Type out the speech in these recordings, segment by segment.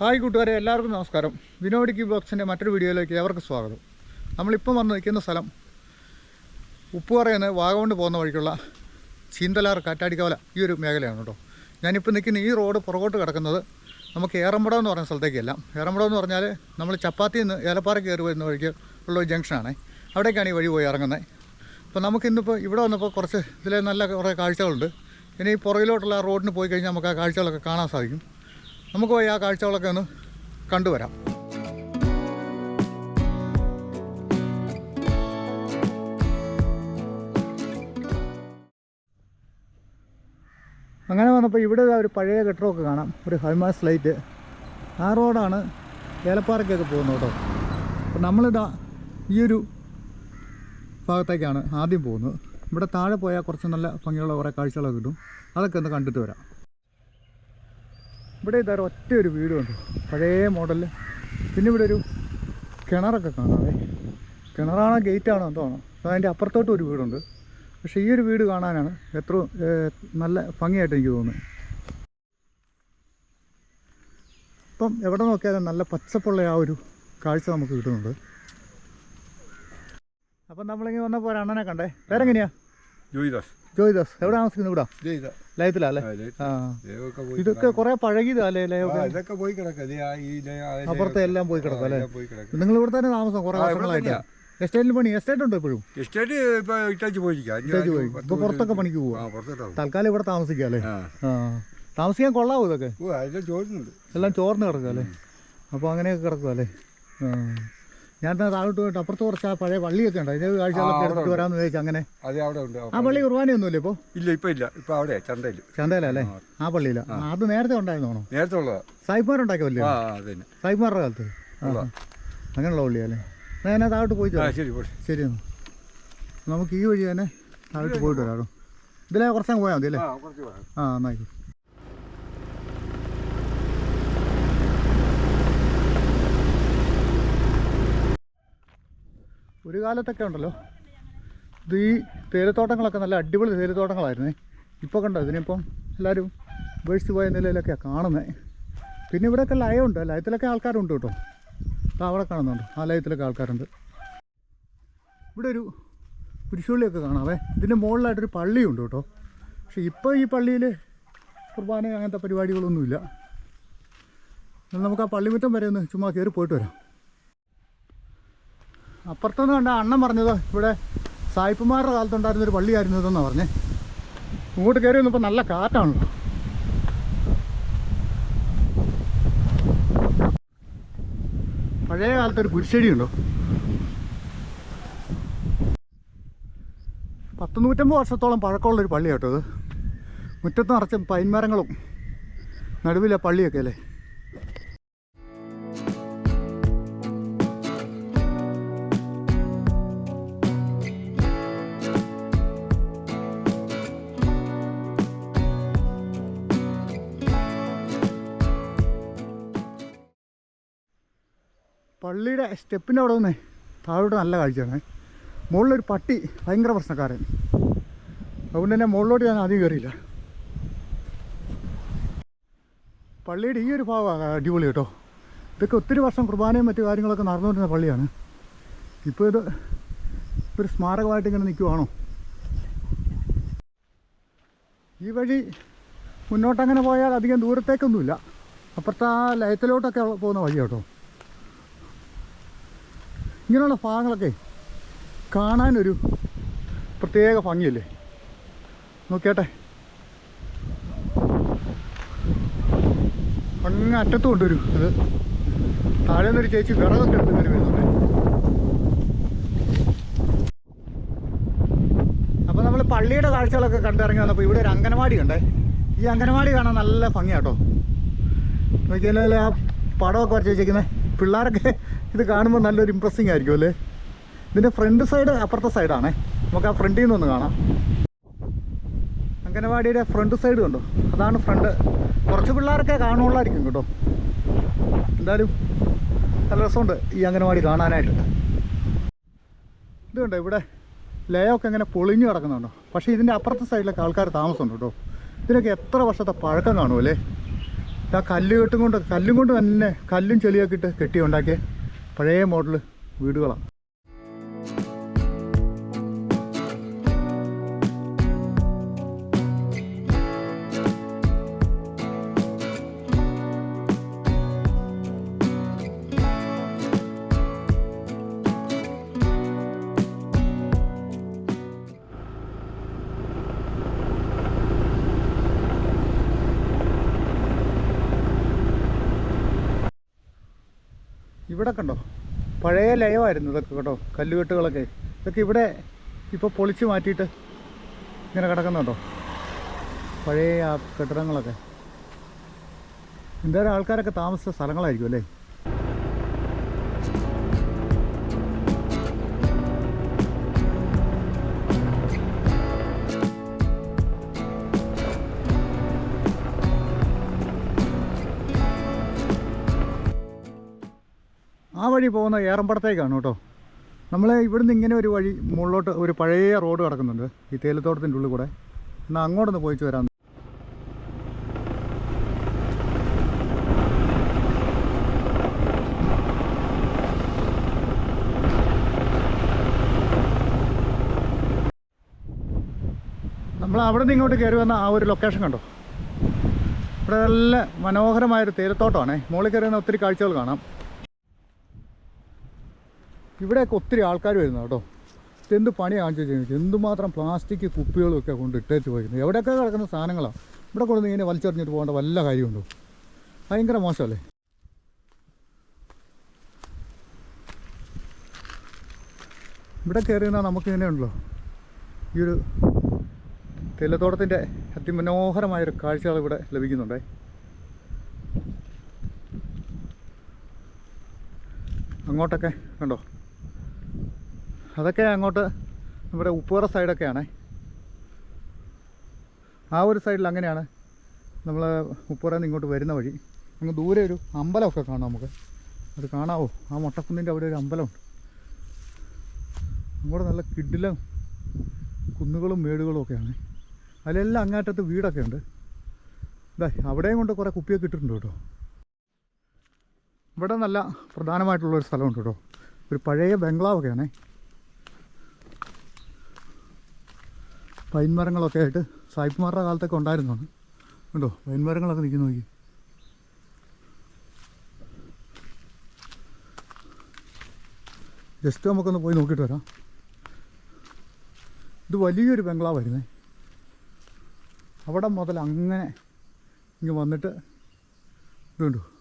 Hi കൂട്ടുകാരെ എല്ലാവർക്കും നമസ്കാരം. വിനോഡിക്ക് ബോക്സിന്റെ മറ്റൊരു വീഡിയോയിലേക്ക് ഏവർക്കും സ്വാഗതം. നമ്മളിപ്പം വന്ന് നിൽക്കുന്ന സ്ഥലം ഉപ്പുപറയുന്ന വാഗമണ്ട് പോകുന്ന വഴിക്കുള്ള ചീന്തലാർ കാറ്റാടിക്കവല ഈ ഒരു മേഖലയാണ് കേട്ടോ. ഞാനിപ്പോൾ നിൽക്കുന്ന ഈ റോഡ് പുറകോട്ട് കിടക്കുന്നത് നമുക്ക് ഏറമ്പടം എന്ന് പറയുന്ന സ്ഥലത്തേക്കല്ല. ഏറമ്പടം എന്ന് പറഞ്ഞാൽ നമ്മൾ ചപ്പാത്തി നിന്ന് ഏലപ്പാറ കയറി വരുന്ന വഴിക്ക് ഉള്ള ഒരു ജംഗ്ഷനാണ്. അവിടേക്കാണ് ഈ വഴി പോയി ഇറങ്ങുന്നത്. അപ്പോൾ നമുക്കിന്നിപ്പോൾ ഇവിടെ വന്നപ്പോൾ കുറച്ച് ഇതിൽ നല്ല കുറേ കാഴ്ചകളുണ്ട്. ഇനി പുറകിലോട്ടുള്ള റോഡിന് പോയി കഴിഞ്ഞാൽ നമുക്ക് ആ കാഴ്ചകളൊക്കെ കാണാൻ സാധിക്കും. നമുക്ക് പോയി ആ കാഴ്ചകളൊക്കെ ഒന്ന് കണ്ടുവരാം. അങ്ങനെ വന്നപ്പോൾ ഇവിടെ ഒരു പഴയ കെട്ടിടമൊക്കെ കാണാം. ഒരു ഹൈമാസ് ലൈറ്റ് ആ റോഡാണ് ഏലപ്പാറയ്ക്കൊക്കെ പോകുന്നത് കേട്ടോ. അപ്പോൾ നമ്മളിതാ ഈ ഒരു ഭാഗത്തേക്കാണ് ആദ്യം പോകുന്നത്. ഇവിടെ താഴെ പോയാൽ കുറച്ച് നല്ല ഭംഗിയുള്ള കുറേ കാഴ്ചകളൊക്കെ കിട്ടും. അതൊക്കെ ഒന്ന് കണ്ടിട്ട് വരാം. ഇവിടെ ഇതാ ഒറ്റ ഒരു വീടുണ്ട് പഴയ മോഡലിൽ പിന്നെ ഇവിടെ ഒരു കിണറൊക്കെ കാണാവേ കിണറാണോ ഗേറ്റാണോ എന്തോണോ അതിന്റെ അപ്പുറത്തോട്ട് ഒരു വീടുണ്ട്. പക്ഷേ ഈ ഒരു വീട് കാണാനാണ് എത്ര നല്ല ഭംഗിയായിട്ട് എനിക്ക് തോന്നുന്നത്. ഇപ്പം എവിടെ നോക്കിയാലും നല്ല പച്ചപ്പുള്ള ആ ഒരു കാഴ്ച നമുക്ക് കിട്ടുന്നുണ്ട്. അപ്പം നമ്മളിങ്ങനെ വന്നപ്പോൾ ഒരു അണ്ണനെ കണ്ടേ. വേറെങ്ങനെയാ ജോയിദാസ്. ജോയിദാസ് എവിടെ താമസിക്കുന്നു ഇവിടെ? ലയത്തിലാ അല്ലേ? ആ ഇതൊക്കെ കുറെ പഴകിയതാ അല്ലേ ഇതൊക്കെ പോയി ലയ, അപ്പുറത്തെ എല്ലാം പോയി കിടക്കും അല്ലേ? നിങ്ങൾ ഇവിടെ തന്നെ താമസം കുറെ വർഷങ്ങളായിട്ട്. എസ്റ്റേറ്റിൽ പണി എസ്റ്റേറ്റ് ഉണ്ടോ ഇപ്പോഴും? എസ്റ്റേറ്റ് ഇപ്പൊ ഇട്ടാച്ച് പോയിരിക്കുക. അഞ്ച് ഇട്ടേച്ച് പോയി. പത്ത് ഇപ്പൊ പുറത്തൊക്കെ പണിക്ക് പോവാ. തൽക്കാലം ഇവിടെ താമസിക്കാം അല്ലേ? ആ. ആ. താമസിക്കാൻ കൊള്ളാവോ ഇതൊക്കെ? എല്ലാം ചോർന്ന് കിടക്കുക അല്ലേ? അപ്പോൾ അങ്ങനെയൊക്കെ കിടക്കുക അല്ലേ? ആ. ഞാൻ താഴോട്ട് പോയിട്ട് അപ്പുറത്ത് കുറച്ച് ആ പഴയ പള്ളിയൊക്കെ ഉണ്ട്. അതിന്റെ കാഴ്ചകളൊക്കെ എടുത്തിട്ട് വരാന്ന് വിചാരിച്ചു അങ്ങനെ. അത് അവിടെ ഉണ്ട് ആ പള്ളി കുർബാനയൊന്നുമില്ല ഇപ്പോൾ ഇല്ല ഇപ്പൊ ഇല്ല. ഇപ്പൊ അവിടെ ചന്തയിൽ. ചന്തയിലല്ലേ? ആ പള്ളിയില. അത് നേരത്തെ ഉണ്ടായിരുന്നോണോ നേരത്തെ ഉള്ളതാ. സായിപ്മാരുണ്ടാക്കിയ പള്ളി കാലത്ത്. അങ്ങനെയുള്ള പള്ളിയല്ലേ? എന്നാ ഞാൻ താഴോട്ട് പോയി ശരി ശരി നമുക്ക് ഈ വഴി തന്നെ താഴോട്ട് പോയിട്ട് വരാം ഇതിലെ കുറച്ചങ്ങ് പോയാൽ മതി അല്ലേ? ആ കുറച്ച് പോകാം. ആ എന്നായിക്കോ ഒരു കാലത്തൊക്കെ ഉണ്ടല്ലോ. ഇത് ഈ തേയിലത്തോട്ടങ്ങളൊക്കെ നല്ല അടിപൊളി തേയിലത്തോട്ടങ്ങളായിരുന്നേ. ഇപ്പോൾ കണ്ടോ ഇതിനിപ്പം എല്ലാവരും ഉപേക്ഷിച്ച് പോയ നിലയിലൊക്കെയാണ് കാണുന്നത് പിന്നെ ഇവിടെയൊക്കെ ലയമുണ്ട് ലയത്തിലൊക്കെ ആൾക്കാരുണ്ട് കേട്ടോ. അവിടെ കാണുന്നുണ്ട്. ആ ലയത്തിലൊക്കെ ആൾക്കാരുണ്ട്. ഇവിടെ ഒരു കുരിശുള്ളിയൊക്കെ കാണാവേ. ഇതിന്റെ മുകളിലായിട്ടൊരു പള്ളിയുണ്ട് കേട്ടോ. പക്ഷേ ഇപ്പോൾ ഈ പള്ളിയിൽ കുർബാന അങ്ങനത്തെ പരിപാടികളൊന്നുമില്ല. നമുക്ക് ആ പള്ളിമുറ്റം വരെ ഒന്ന് ചുമ്മാ കയറി പോയിട്ട് വരാം. അപ്പുറത്തുനിന്ന് കണ്ട അണ്ണൻ പറഞ്ഞത് ഇവിടെ സായിപ്പുമാരുടെ കാലത്തുണ്ടായിരുന്ന ഒരു പള്ളിയായിരുന്നു ഇതെന്നാണ് പറഞ്ഞേ. ഇങ്ങോട്ട് കയറി വന്നപ്പോൾ നല്ല കാറ്റാണല്ലോ. പഴയ കാലത്ത് ഒരു കുരിശടി ഉണ്ടോ പത്ത് നൂറ്റമ്പത് വർഷത്തോളം പഴക്കമുള്ളൊരു പള്ളി കേട്ടോ ഇത്. മുറ്റത്ത് നിറച്ച പൈൻമരങ്ങളും നടുവിലെ പള്ളിയൊക്കെ അല്ലേ? പള്ളിയുടെ സ്റ്റെപ്പിന്റെ അവിടെ നിന്നേ താഴോട്ട് നല്ല കാഴ്ചയാണ്. മുകളിലൊരു പട്ടി ഭയങ്കര പ്രശ്നക്കാരൻ. അതുകൊണ്ട് തന്നെ മുകളിലോട്ട് ഞാൻ ആദ്യം കയറിയില്ല. പള്ളിയുടെ ഈ ഒരു ഭാഗമാണ് അടിപൊളി കേട്ടോ. ഇതൊക്കെ ഒത്തിരി വർഷം കുർബാനയും മറ്റു കാര്യങ്ങളൊക്കെ നടന്നുകൊണ്ടിരുന്ന പള്ളിയാണ്. ഇപ്പോൾ ഇത് ഒരു സ്മാരകമായിട്ട് ഇങ്ങനെ നിൽക്കുവാണോ ഈ വഴി മുന്നോട്ടങ്ങനെ പോയാൽ അധികം ദൂരത്തേക്കൊന്നുമില്ല. അപ്പുറത്തെ ആ ലയത്തിലോട്ടൊക്കെ പോകുന്ന വഴി കേട്ടോ. ഇങ്ങനെയുള്ള ഭാഗങ്ങളൊക്കെ കാണാനൊരു പ്രത്യേക ഭംഗിയല്ലേ? നോക്കിയാട്ടെ. അങ്ങ് അറ്റത്തും ഉണ്ട് ഒരു അത് താഴെ നിന്നൊരു ചേച്ചി വിറകൊക്കെ കയറി വരുന്നുണ്ട്. അപ്പോൾ നമ്മൾ പള്ളിയുടെ കാഴ്ചകളൊക്കെ കണ്ടിറങ്ങി വന്നപ്പോൾ ഇവിടെ ഒരു അംഗനവാടി ഉണ്ടേ ഈ അംഗനവാടി കാണാൻ നല്ല ഭംഗിയാട്ടോ. നോക്കിയാൽ ആ പടമൊക്കെ വരച്ച് വെച്ചേക്കുന്നത് പിള്ളേരൊക്കെ ഇത് കാണുമ്പോൾ നല്ലൊരു ഇമ്പ്രസിങ് ആയിരിക്കും അല്ലേ? ഇതിന്റെ ഫ്രണ്ട് സൈഡ് അപ്പുറത്തെ സൈഡാണേ നമുക്ക് ആ ഫ്രണ്ടിൽ നിന്നൊന്ന് കാണാം. അംഗനവാടിയുടെ ഫ്രണ്ട് സൈഡ് കണ്ടോ? അതാണ് ഫ്രണ്ട് കുറച്ച് പിള്ളേരൊക്കെ കാണുള്ളായിരിക്കും കേട്ടോ. എന്തായാലും നല്ല രസമുണ്ട് ഈ അംഗനവാടി കാണാനായിട്ട്. ഇത് കണ്ടോ ഇവിടെ? ലയമൊക്കെ ഇങ്ങനെ പൊളിഞ്ഞു കിടക്കുന്നുണ്ടോ? പക്ഷേ ഇതിന്റെ അപ്പുറത്തെ സൈഡിലൊക്കെ ആൾക്കാർ താമസമുണ്ട് കേട്ടോ. ഇതിനൊക്കെ എത്ര വർഷത്തെ പഴക്കം കാണുമല്ലേ ആ കല്ല് കെട്ടും കൊണ്ട് കല്ലും കൊണ്ട് തന്നെ കല്ലും ചെളിയൊക്കെ ഇട്ട് കെട്ടി ഉണ്ടാക്കിയ പഴയ മോഡൽ വീടുകളാണ്. ഇവിടെ കണ്ടോ? പഴയ ലയമായിരുന്നു ഇതൊക്കെ കേട്ടോ കല്ലുകെട്ടുകളൊക്കെ. ഇതൊക്കെ ഇവിടെ ഇപ്പോൾ പൊളിച്ച് മാറ്റിയിട്ട് ഇങ്ങനെ കിടക്കുന്നുണ്ടോ പഴയ ആ കെട്ടിടങ്ങളൊക്കെ. എന്തായാലും ആൾക്കാരൊക്കെ താമസിച്ച സ്ഥലങ്ങളായിരിക്കും അല്ലേ? വഴി പോകുന്ന ഏറമ്പടത്തേക്കാണ് കേട്ടോ. നമ്മൾ ഇവിടുന്ന് ഇങ്ങനെ ഒരു വഴി മുകളിലോട്ട് ഒരു പഴയ റോഡ് കിടക്കുന്നുണ്ട്. ഈ തേയിലത്തോട്ടത്തിന്റെ ഉള്ളിൽ കൂടെ. എന്നാൽ അങ്ങോട്ടൊന്ന് പോയിച്ച് വരാം. നമ്മൾ അവിടെ നിന്ന് ഇങ്ങോട്ട് കയറി വന്ന ആ ഒരു ലൊക്കേഷൻ കണ്ടോ? ഇവിടെ നല്ല മനോഹരമായൊരു തേയിലത്തോട്ടമാണേ. മുകളിൽ കയറി വന്ന ഒത്തിരി കാഴ്ചകൾ കാണാം. ഇവിടെയൊക്കെ ഒത്തിരി ആൾക്കാർ വരുന്നു കേട്ടോ. ഇതെന്ത് പണി കാണിച്ചു വെച്ചാൽ എന്തുമാത്രം പ്ലാസ്റ്റിക് കുപ്പികളും ഒക്കെ കൊണ്ട് ഇട്ടേച്ച് പോയിരിക്കുന്നത്. എവിടെയൊക്കെ കിടക്കുന്ന സാധനങ്ങളാണ് ഇവിടെ കൊണ്ടുവന്ന് ഇങ്ങനെ വലിച്ചെറിഞ്ഞിട്ട് പോകേണ്ട വല്ല കാര്യമുണ്ടോ? ഭയങ്കര മോശമല്ലേ? ഇവിടെ കയറി നിന്നാൽ നമുക്ക് ഇങ്ങനെയുണ്ടല്ലോ ഈ ഒരു തേയിലത്തോട്ടത്തിന്റെ അതിമനോഹരമായൊരു കാഴ്ചകൾ ഇവിടെ ലഭിക്കുന്നുണ്ടേ. അങ്ങോട്ടൊക്കെ കണ്ടോ? അതൊക്കെ അങ്ങോട്ട് നമ്മുടെ ഉപ്പുറ സൈഡൊക്കെയാണേ. ആ ഒരു സൈഡിൽ അങ്ങനെയാണ് നമ്മൾ ഉപ്പുറയിൽ നിന്ന് ഇങ്ങോട്ട് വരുന്ന വഴി. അങ്ങ് ദൂരെ ഒരു അമ്പലമൊക്കെ കാണാം നമുക്ക്. അത് കാണാവോ? ആ മൊട്ടക്കുന്നിന്റെ അവിടെ ഒരു അമ്പലമുണ്ട്. അങ്ങോട്ട് നല്ല കിഡിലും കുന്നുകളും മേടുകളും ഒക്കെയാണ്. അതിലെല്ലാം അങ്ങാറ്റത്ത് വീടൊക്കെ ഉണ്ട് ഇതാ അവിടെയും കൊണ്ട് കുറേ കുപ്പിയൊക്കെ ഇട്ടിട്ടുണ്ട് കേട്ടോ. ഇവിടെ നല്ല പ്രധാനമായിട്ടുള്ളൊരു സ്ഥലമുണ്ട് കേട്ടോ. ഒരു പഴയ ബംഗ്ലാവൊക്കെയാണേ. പൈൻ മരങ്ങളൊക്കെ ആയിട്ട് സായിപ്പുമാരുടെ കാലത്തൊക്കെ ഉണ്ടായിരുന്നതാണ്. കണ്ടോ? പൈൻ മരങ്ങളൊക്കെ നിൽക്കുന്ന നോക്കി. ജസ്റ്റ് നമുക്കൊന്ന് പോയി നോക്കിയിട്ട് വരാം. ഇത് വലിയൊരു ബംഗ്ലാവായിരുന്നേ. അവിടെ മുതൽ അങ്ങനെ ഇങ്ങ് വന്നിട്ട് ഇതുണ്ടോ?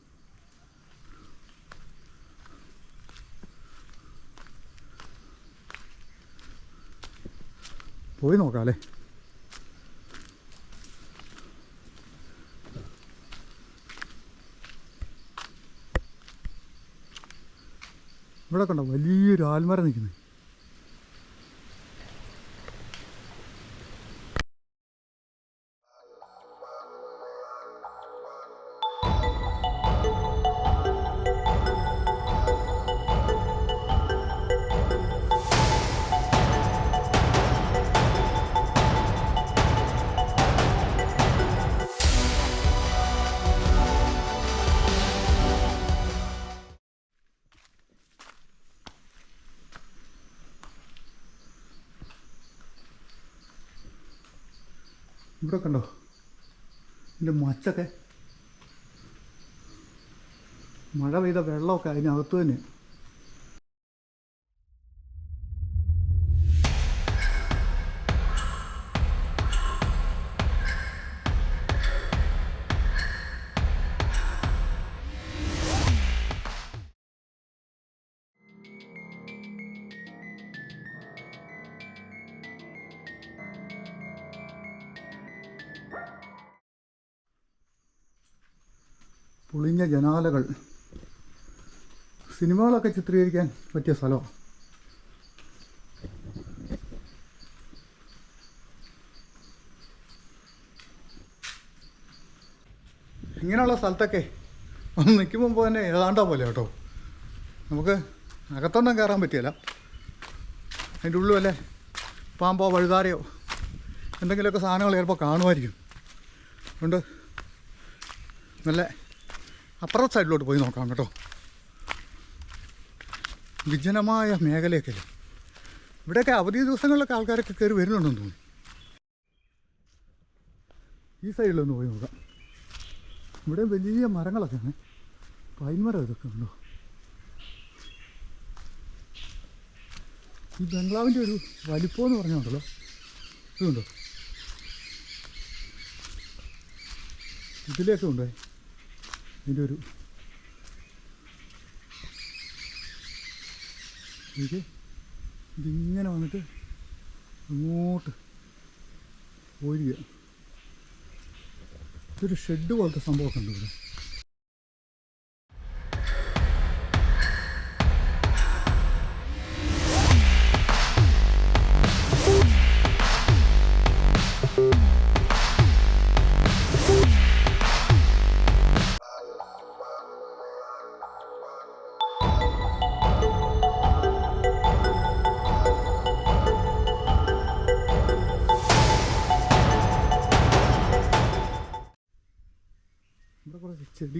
പോയി നോക്കാം അല്ലേ ഇവിടെ കണ്ടോ വലിയൊരു ആൽമരം നിൽക്കുന്നത് ഇവിടെ കണ്ടോ? ഇതിന്റെ മച്ചൊക്കെ. മഴ പെയ്ത വെള്ളമൊക്കെ അതിനകത്ത് തന്നെ. പൊളിഞ്ഞ ജനാലകൾ. സിനിമകളൊക്കെ ചിത്രീകരിക്കാൻ പറ്റിയ സ്ഥലമാണ് ഇങ്ങനെയുള്ള സ്ഥലത്തൊക്കെ ഒന്ന് നിൽക്കുമ്പോൾ തന്നെ ഏതാണ്ടാ പോലെ കേട്ടോ. നമുക്ക് അകത്തൊന്നും കയറാൻ പറ്റിയല്ല. അതിന്റെ ഉള്ളിൽ അല്ലേ പാമ്പോ വഴുതാരയോ എന്തെങ്കിലുമൊക്കെ സാധനങ്ങൾ ചിലപ്പോൾ കാണുമായിരിക്കും. അതുകൊണ്ട് നല്ല അപ്പുറത്തെ സൈഡിലോട്ട് പോയി നോക്കാം കേട്ടോ. വിജനമായ മേഖലയൊക്കെ ഇവിടെയൊക്കെ അവധി ദിവസങ്ങളിലൊക്കെ ആൾക്കാരൊക്കെ കയറി വരുന്നുണ്ടെന്ന് തോന്നുന്നു. ഈ സൈഡിലൊന്ന് പോയി നോക്കാം. ഇവിടെ വലിയ മരങ്ങളൊക്കെ പൈൻ പൈൻമരം ഇതൊക്കെ ഉണ്ടോ? ഈ ബംഗ്ലാവിന്റെ ഒരു വലിപ്പം എന്ന് പറഞ്ഞുണ്ടല്ലോ ഇതുണ്ടോ? ഇതിലേക്ക് ഉണ്ടോ? ഇതിന്റെ ഒരു എനിക്ക് ഇതിങ്ങനെ വന്നിട്ട് അങ്ങോട്ട് പോയിരിക്കുക. ഇതൊരു ഷെഡ് പോലത്തെ സംഭവമൊക്കെ ഉണ്ട് ഇവിടെ.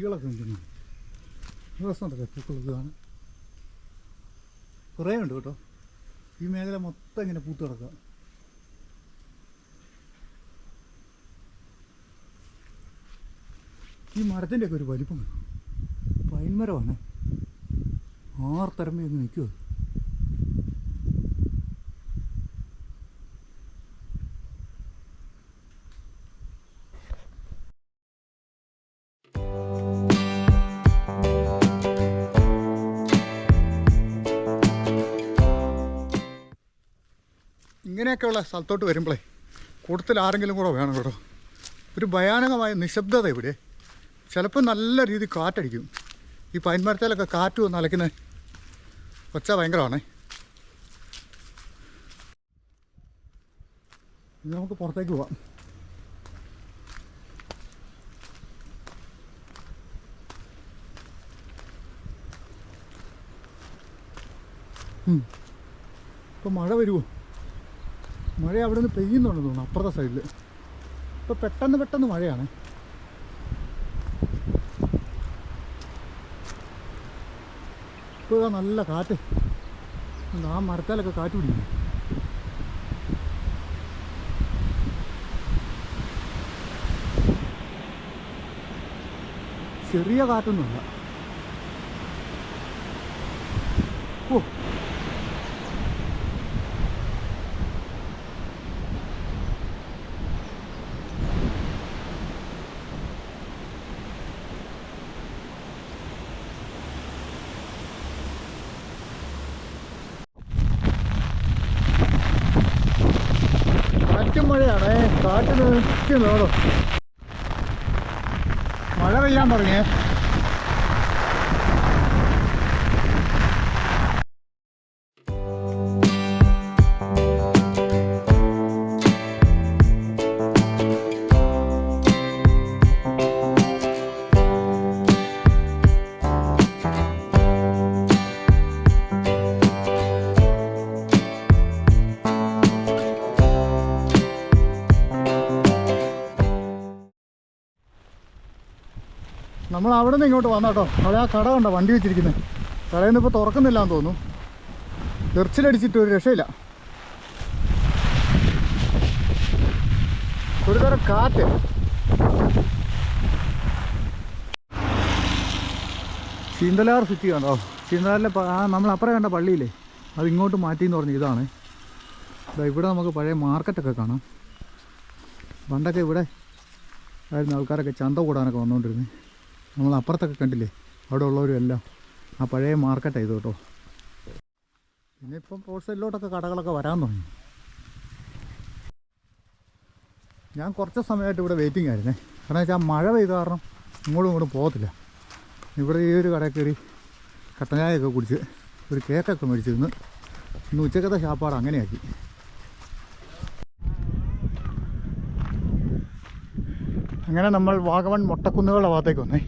കുറച്ച് നിൽക്കുന്നുണ്ട് രസമുണ്ടല്ലോ കാണാൻ കുറേ ഉണ്ട് കേട്ടോ. ഈ മേഖല മൊത്തം ഇങ്ങനെ പൂത്ത് കിടക്കുക. ഈ മരത്തിന്റെയൊക്കെ ഒരു വലിപ്പം? പൈൻ മരമാണ് ആർത്തരമ്പി അങ്ങ് നിൽക്കുമോ ഇങ്ങനെയൊക്കെയുള്ള സ്ഥലത്തോട്ട് വരുമ്പോഴേ കൂടുതൽ ആരെങ്കിലും കൂടെ വേണം കേട്ടോ. ഒരു ഭയാനകമായ നിശബ്ദത ഇവിടെ. ചിലപ്പോൾ നല്ല രീതിയിൽ കാറ്റടിക്കും. ഈ പൈൻമരത്തിലൊക്കെ കാറ്റ് വന്ന് അലക്കുന്ന ഒച്ച ഭയങ്കരമാണേ. നമുക്ക് പുറത്തേക്ക് പോവാം. ഇപ്പം മഴ വരുമോ മഴ അവിടെ നിന്ന് പെയ്യുന്നുണ്ടെന്ന് തോന്നുന്നു അപ്പുറത്തെ സൈഡിൽ ഇപ്പോൾ പെട്ടെന്ന് പെട്ടെന്ന് മഴയാണ്. ഇപ്പോൾ നല്ല കാറ്റ്. ആ മരത്താലൊക്കെ കാറ്റ് പിടിക്കുന്നു. ചെറിയ കാറ്റൊന്നുമല്ല ഓ കാറ്റും മഴയാണേ. കാറ്റ് നിൽക്കുന്നതോ മഴ പെയ്യാൻ തുടങ്ങിയേ അവിടെ നിന്ന് ഇങ്ങോട്ട് വന്നാട്ടോ അവിടെ ആ കട കണ്ടോ? വണ്ടി വെച്ചിരിക്കുന്നത് കടയിൽ നിന്ന് ഇപ്പോൾ തുറക്കുന്നില്ല എന്ന് തോന്നുന്നു. തെറിച്ചിലടിച്ചിട്ട് ഒരു രക്ഷയില്ല. ഒരു തരം കാറ്റ്. ചീന്തലാർ സിറ്റി കണ്ടോ? ചീന്തലാറിലെ നമ്മൾ അപ്പുറം കണ്ട പള്ളിയില്ലേ? അത് ഇങ്ങോട്ട് മാറ്റി എന്ന് പറഞ്ഞ ഇതാണ്. ഇവിടെ നമുക്ക് പഴയ മാർക്കറ്റൊക്കെ കാണാം. പണ്ടൊക്കെ ഇവിടെ ആയിരുന്നു ആൾക്കാരൊക്കെ ചന്ത കൂടാനൊക്കെ വന്നുകൊണ്ടിരുന്നത് നമ്മൾ അപ്പുറത്തൊക്കെ കണ്ടില്ലേ? അവിടെ ഉള്ളവരും എല്ലാം ആ പഴയ മാർക്കറ്റാണ് ഇത് കേട്ടോ. പിന്നെ ഇപ്പം റോഡ് കടകളൊക്കെ വരാൻ തുടങ്ങി. ഞാൻ കുറച്ച് സമയമായിട്ട് ഇവിടെ വെയിറ്റിംഗ് ആയിരുന്നു. കാരണം വെച്ചാൽ മഴ പെയ്ത കാരണം ഇങ്ങോട്ടും ഇങ്ങോട്ടും പോകത്തില്ല. ഇവിടെ ഈ ഒരു കടയിൽ കയറി കട്ടനായൊക്കെ കുടിച്ച് ഒരു കേക്കൊക്കെ മേടിച്ച് തിന്ന് ഇന്ന് ഉച്ചക്കത്തെ ഷാപ്പാട് അങ്ങനെയാക്കി. അങ്ങനെ നമ്മൾ വാഗമൺ മൊട്ടക്കുന്നുകളുടെ ഭാഗത്തേക്ക് വന്നേ.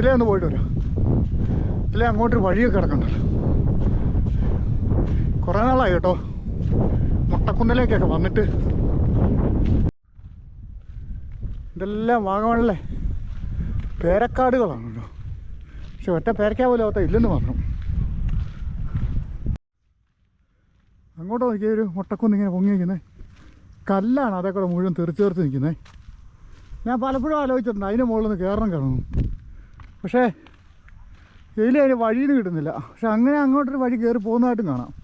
ഇതിലേ ഒന്ന് പോയിട്ട് വരാം. ഇതിലേ അങ്ങോട്ടൊരു വഴിയൊക്കെ കിടക്കണ്ടല്ലോ കുറേ നാളായി കേട്ടോ. മുട്ടക്കുന്നിലേക്കൊക്കെ വന്നിട്ട്. ഇതെല്ലാം വാഗമണിലെ പേരക്കാടുകളാണ് കേട്ടോ. പക്ഷെ ഒറ്റ പേരക്കാ പോലും അവത്ത ഇല്ലെന്ന് മാത്രം അങ്ങോട്ട് നോക്കിയ ഒരു മുട്ടക്കുന്ന് ഇങ്ങനെ പൊങ്ങി നിൽക്കുന്നത് കല്ലാണ് അതേക്കൂടെ കൂടെ മുഴുവൻ തെറിച്ച് തെറിച്ച് നിൽക്കുന്നത് ഞാൻ പലപ്പോഴും ആലോചിച്ചിട്ടുണ്ട് അതിന്റെ മുകളിൽ നിന്ന് കയറണം കയറണം പക്ഷേ ഇതിൽ അതിന് വഴിയിൽ കിട്ടുന്നില്ല. പക്ഷെ അങ്ങനെ അങ്ങോട്ടൊരു വഴി കയറി പോകുന്നതായിട്ടും കാണാം.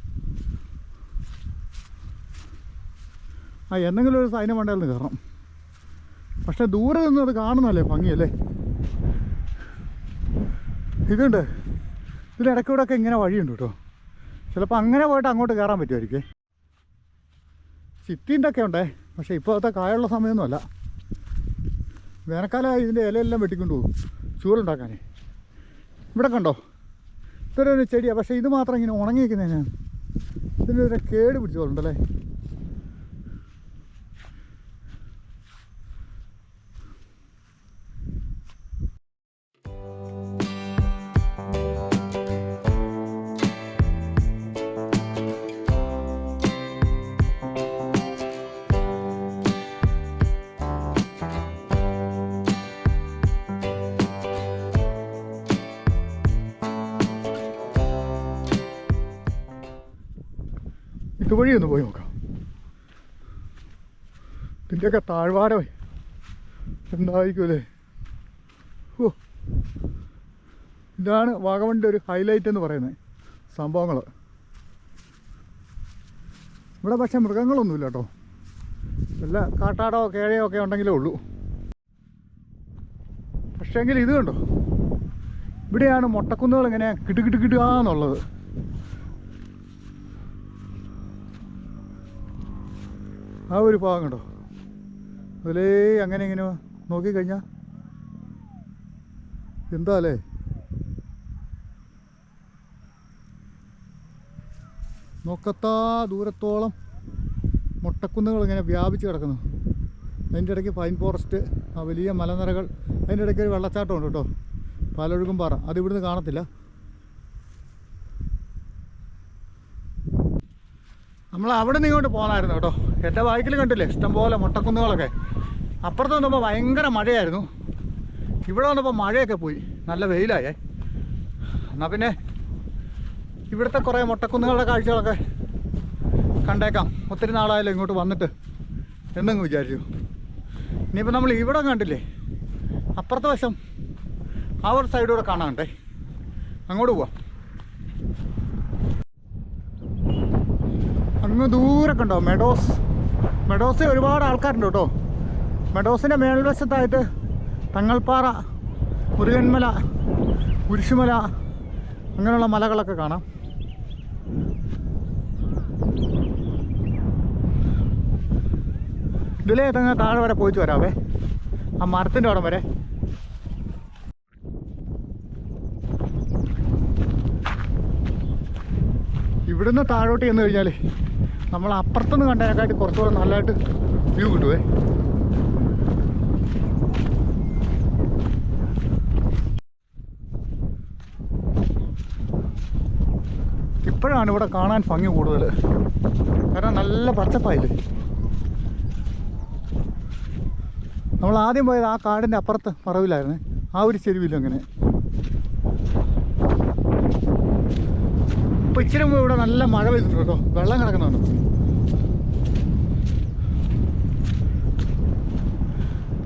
ആ എന്തെങ്കിലും ഒരു സൈന്യം മണ്ടയിൽ നിന്ന് കയറണം. പക്ഷെ ദൂരെ നിന്ന് അത് കാണുന്നല്ലേ ഭംഗിയല്ലേ ഇതുണ്ട്. ഇതിലിടയ്ക്കൂടെ ഒക്കെ ഇങ്ങനെ വഴിയുണ്ട് കേട്ടോ. ചിലപ്പോൾ അങ്ങനെ പോയിട്ട് അങ്ങോട്ട് കയറാൻ പറ്റുമായിരിക്കും. ചിത്തിന്റെ ഒക്കെ ഉണ്ടേ പക്ഷേ ഇപ്പോഴത്തെ കായുള്ള സമയമൊന്നുമല്ല. വേനൽക്കാലമായി ഇതിന്റെ ഇലയെല്ലാം വെട്ടിക്കൊണ്ട് പോകും. ചൂടുണ്ടാക്കാനേ ഇവിടെ കണ്ടോ? ഇതൊരു ചെടിയാണ് പക്ഷേ ഇത് മാത്രം ഇങ്ങനെ ഉണങ്ങിയിരിക്കുന്നതിനാണ് ഇതിന്റെ ഒരു കേട് പിടിച്ചോളുണ്ടല്ലേ ഇതുവഴി ഒന്ന് പോയി നോക്കാം. ഇതിന്റെയൊക്കെ താഴ്വാരമേ. എന്തായിരിക്കുമല്ലേ? ഓ ഇതാണ് വാഗമണിന്റെ ഒരു ഹൈലൈറ്റ് എന്ന് പറയുന്നത്. സംഭവങ്ങൾ ഇവിടെ പക്ഷേ മൃഗങ്ങളൊന്നുമില്ല കേട്ടോ. വല്ല കാട്ടാടോ കേഴയോ ഒക്കെ ഉണ്ടെങ്കിലേ ഉള്ളൂ. പക്ഷേങ്കിൽ ഇത് കണ്ടോ? ഇവിടെയാണ് മുട്ടക്കുന്നുകൾ ഇങ്ങനെ കിട്ടുക കിടുകാന്നുള്ളത് ആ ഒരു ഭാഗം കണ്ടോ? അതിലേ അങ്ങനെ ഇങ്ങനെ നോക്കിക്കഴിഞ്ഞാൽ എന്താ അല്ലേ? നോക്കത്താ ദൂരത്തോളം മുട്ടക്കുന്നുകൾ ഇങ്ങനെ വ്യാപിച്ച് കിടക്കുന്നു. അതിന്റെ ഇടയ്ക്ക് പൈൻ ഫോറസ്റ്റ് ആ വലിയ മലനിരകൾ അതിന്റെ ഇടയ്ക്ക് ഒരു വെള്ളച്ചാട്ടമുണ്ട് കേട്ടോ. പാലൊഴുകും പാറ. അത് ഇവിടുന്ന് കാണത്തില്ല. നമ്മൾ അവിടെ നിന്ന് ഇങ്ങോട്ട് പോകാനായിരുന്നു കേട്ടോ. എന്റെ ബൈക്കിൽ കണ്ടില്ലേ ഇഷ്ടംപോലെ മുട്ടക്കുന്നുകളൊക്കെ. അപ്പുറത്ത് വന്നപ്പോൾ ഭയങ്കര മഴയായിരുന്നു. ഇവിടെ വന്നപ്പോൾ മഴയൊക്കെ പോയി. നല്ല വെയിലായേ. എന്നാൽ പിന്നെ ഇവിടുത്തെ കുറേ മുട്ടക്കുന്നുകളുടെ കാഴ്ചകളൊക്കെ കണ്ടേക്കാം. ഒത്തിരി നാളായല്ലോ ഇങ്ങോട്ട് വന്നിട്ട് എന്നങ്ങ് വിചാരിച്ചു. ഇനിയിപ്പോൾ നമ്മൾ ഇവിടെ കണ്ടില്ലേ അപ്പുറത്തെ വശം ആ ഒരു സൈഡൂടെ കാണാണ്ടേ അങ്ങോട്ട് പോവാം. അങ്ങ് ദൂരെ കണ്ടോ മെഡോസ്. മെഡോസിൽ ഒരുപാട് ആൾക്കാരുണ്ട് കേട്ടോ. മെഡോസിന്റെ മേൽവശത്തായിട്ട് തങ്ങൾപ്പാറ മുരുകന്മല കുരിശുമല അങ്ങനെയുള്ള മലകളൊക്കെ കാണാം. ഇതിലേ തങ്ങ താഴെ വരെ പോയിട്ട് വരാവേ. ആ മരത്തിന്റെ അവിടം വരെ. ഇവിടുന്ന് താഴോട്ട് ചെന്ന് കഴിഞ്ഞാൽ നമ്മൾ അപ്പുറത്തുനിന്ന് കണ്ടതിനെക്കാട്ടി കുറച്ചുകൂടെ നല്ലതായിട്ട് വ്യൂ കിട്ടുവേ. ഇപ്പോഴാണ് ഇവിടെ കാണാൻ ഭംഗി കൂടുതൽ. കാരണം നല്ല പച്ചപ്പായില്ലേ? നമ്മൾ ആദ്യം പോയത് ആ കാടിന്റെ അപ്പുറത്ത് പറവിലായിരുന്നു ആ ഒരു ചെരുവിലും അങ്ങനെ. ഇപ്പൊ ഇച്ചിരി മുമ്പ് ഇവിടെ നല്ല മഴ പെയ്തിട്ടുണ്ട് കേട്ടോ. വെള്ളം കിടക്കുന്നുണ്ട്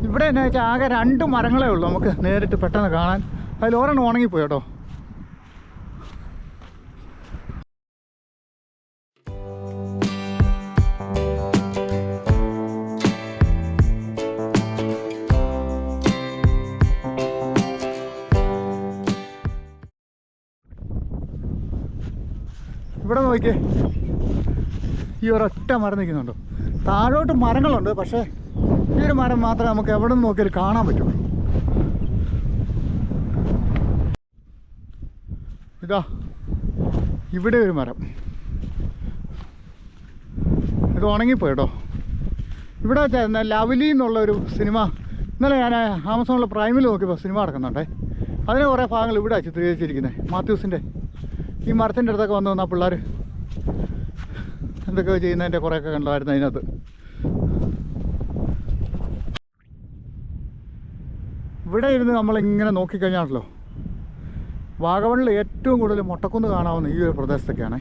ഇവിടെ എന്നാ വെച്ചാൽ ആകെ രണ്ട് മരങ്ങളേ ഉള്ളൂ നമുക്ക് നേരിട്ട് പെട്ടെന്ന് കാണാൻ. അതിൽ ഒരെണ്ണം ഉണങ്ങിപ്പോയി കേട്ടോ. ഇവിടെ നോക്കിയേ. ഈ ഒരൊറ്റ മരം നിൽക്കുന്നുണ്ടോ. താഴോട്ട് മരങ്ങളുണ്ട് പക്ഷേ ഈ ഒരു മരം മാത്രമേ നമുക്ക് എവിടെ നിന്ന് നോക്കിയാലും കാണാൻ പറ്റുള്ളൂ ഇതാ ഇവിടെ ഒരു മരം. ഇത് ഉണങ്ങിപ്പോയി കേട്ടോ. ഇവിടെ വെച്ചാൽ ലവലി എന്നുള്ള ഒരു സിനിമ. ഇന്നലെ ഞാൻ ആമസോണിൽ പ്രൈമിൽ നോക്കിയപ്പോൾ സിനിമ നടക്കുന്നുണ്ടേ. അതിന് കുറേ ഭാഗങ്ങൾ ഇവിടെ ചിത്രീകരിച്ചിരിക്കുന്നത് മാത്യൂസിന്റെ ഈ മരത്തിന്റെ അടുത്തൊക്കെ വന്ന് വന്നാൽ പിള്ളേർ എന്തൊക്കെ ചെയ്യുന്നതിന്റെ കുറേയൊക്കെ കണ്ടായിരുന്നു അതിനകത്ത്. ഇവിടെ ഇരുന്ന് നമ്മളിങ്ങനെ നോക്കിക്കഴിഞ്ഞാണല്ലോ. വാഗമണിൽ ഏറ്റവും കൂടുതൽ മുട്ടക്കുന്ന് കാണാവുന്ന ഈ ഒരു പ്രദേശത്തൊക്കെയാണ്.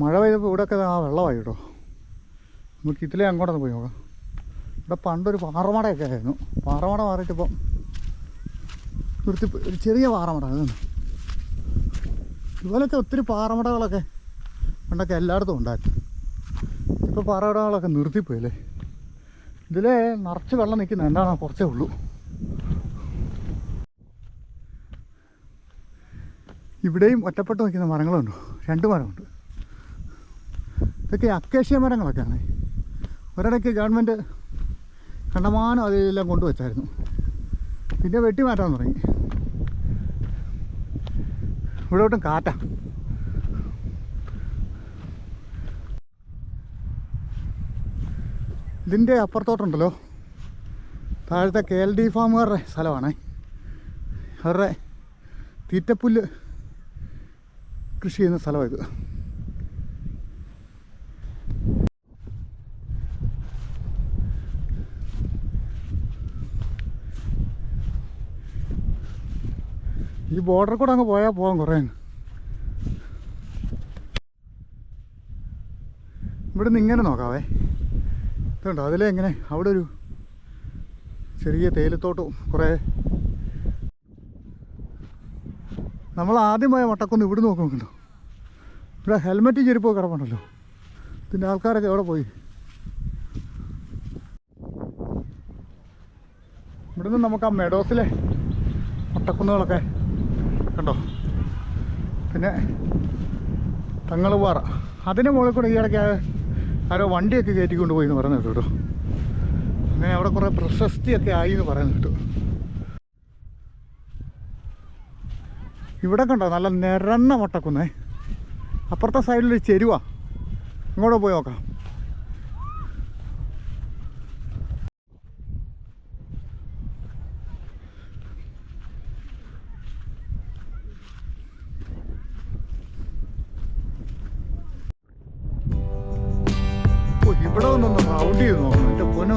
മഴ പെയ്തപ്പോൾ ഇവിടെയൊക്കെ ആ വെള്ളമായി കേട്ടോ നമുക്ക് ഇതിലേ അങ്ങോട്ടൊന്ന് പോയി നോക്കാം. ഇവിടെ പണ്ടൊരു പാറമടയൊക്കെ ആയിരുന്നു. പാറമട മാറിയിട്ടിപ്പം നിർത്തി ഒരു ചെറിയ പാറമട അതാണ് ഇതുപോലൊക്കെ ഒത്തിരി പാറമടകളൊക്കെ പണ്ടൊക്കെ എല്ലായിടത്തും ഉണ്ടായിരുന്നു. ഇപ്പോൾ പാറമടകളൊക്കെ നിർത്തിപ്പോയില്ലേ? ഇതിലെ നിറച്ച് വെള്ളം നിൽക്കുന്ന എന്താണ് കുറച്ചേ ഉള്ളൂ. ഇവിടെയും ഒറ്റപ്പെട്ട് നിൽക്കുന്ന മരങ്ങളുണ്ടോ. രണ്ട് മരമുണ്ട്. ഇതൊക്കെ അക്കേഷ്യ മരങ്ങളൊക്കെയാണ്. ഒരിടയ്ക്ക് ഗവൺമെന്റ് കണ്ടമാനം അതിലെല്ലാം കൊണ്ടുവച്ചായിരുന്നു. പിന്നെ വെട്ടി മാറ്റാൻ തുടങ്ങി. ഇവിടെ ഒട്ടും ഇതിന്റെ അപ്പുറത്തോട്ടുണ്ടല്ലോ. താഴത്തെ കെ എൽ ഡി ഫാമുകാരുടെ സ്ഥലമാണേ. അവരുടെ തീറ്റപ്പുല്ല് കൃഷി ചെയ്യുന്ന സ്ഥലമാണ് ഇത്. ഈ ബോർഡർ കൂടെ അങ്ങ് പോയാൽ പോകാൻ കുറേ ഇവിടെ നിന്ന് ഇങ്ങനെ നോക്കാവേ. ഇതുണ്ടോ? അതിലെ എങ്ങനെ? അവിടെ ഒരു ചെറിയ തേയിലത്തോട്ടവും കുറേ. നമ്മൾ ആദ്യമായ പോയ മട്ടക്കൊന്ന് ഇവിടെ നോക്കുന്നുണ്ടോ ഇവിടെ ഹെൽമെറ്റ് ചെരുപ്പ് കിടപ്പുണ്ടല്ലോ. പിന്നെ ആൾക്കാരൊക്കെ എവിടെ പോയി? ഇവിടുന്ന് നമുക്ക് ആ മെഡോസിലെ മട്ടക്കുന്നുകളൊക്കെ കണ്ടോ? പിന്നെ തങ്ങളുപാറ അതിന്റെ മുകളിൽ കൂടെ ഈ ഇടയ്ക്ക് ആരോ വണ്ടിയൊക്കെ കയറ്റിക്കൊണ്ട് പോയി എന്ന് പറയുന്നത് കേട്ടോ. അങ്ങനെ അവിടെ കുറേ പ്രശസ്തിയൊക്കെ ആയി എന്ന് പറയുന്നത് കേട്ടോ. ഇവിടെ കണ്ടോ? നല്ല നിരന്ന മട്ടക്കുന്നേ. അപ്പുറത്തെ സൈഡിലൊരു ചെരുവാ. അങ്ങോട്ട് പോയി നോക്കാം.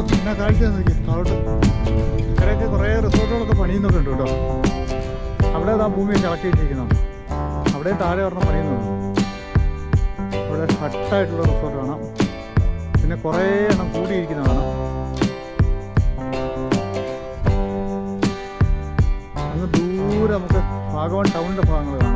പൊന്നോ കാഴ്ച നോക്കി. താഴോട്ട് ഇക്കരെയൊക്കെ കുറേ റിസോർട്ടുകളൊക്കെ പണിയുന്നൊക്കെ ഉണ്ട് കേട്ടോ. അവിടെ ആ ഭൂമി ചെയ്തിരിക്കുന്നു. അവിടെ താഴെ ഒരെണ്ണം പണിയുന്നുണ്ട്. അവിടെ ഹട്ടായിട്ടുള്ള റിസോർട്ട് കാണാം. പിന്നെ കുറേ എണ്ണം കൂടിയിരിക്കുന്ന കാണാം. അങ്ങ് ദൂരെ നമുക്ക് ഭാഗവാൻ ടൗണിന്റെ ഭാഗങ്ങൾ കാണാം.